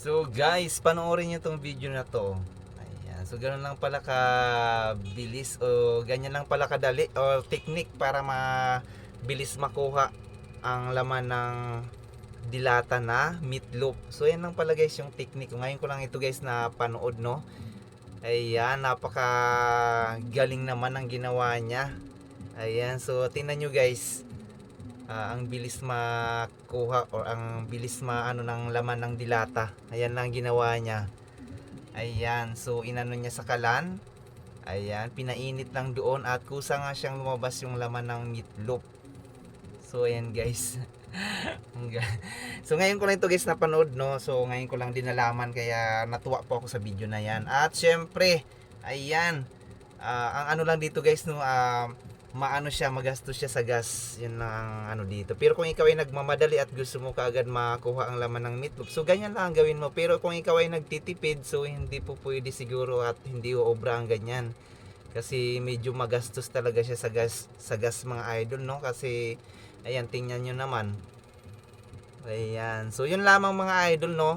So guys, panoorin niyo tong video na to. Ayan. So ganun lang pala ka bilis o ganyan lang pala kadali o technique para mabilis makuha ang laman ng dilata na meatloaf. So yan lang pala guys yung technique. Ngayon ko lang ito guys na panood no. Ayan, napaka galing naman ang ginawa niya. Ayan, so tingnan nyo guys. Ah, ang bilis makuha or ang bilis maano ng laman ng dilata. Ayan lang ginawa niya. Ayan, so inano niya sa kalan. Ayan, pinainit lang doon at kusa nga siyang lumabas yung laman ng meatloaf. So ayan guys. So ngayon ko lang ito guys napanood no. So ngayon ko lang din nalaman kaya natuwa po ako sa video na yan. At syempre, ayan. ah, ang ano lang dito guys no, ah, maano siya, magastos siya sa gas. Yun lang ang ano dito. Pero kung ikaw ay nagmamadali at gusto mo kaagad makuha ang laman ng meatloaf, so ganyan lang ang gawin mo. Pero kung ikaw ay nagtitipid, so hindi po pwede siguro at hindi uobra ang ganyan. Kasi medyo magastos talaga siya sa gas, sa gas mga idol, no? Kasi, ayan, tingnan nyo naman. Ayan. So, yun lamang mga idol, no?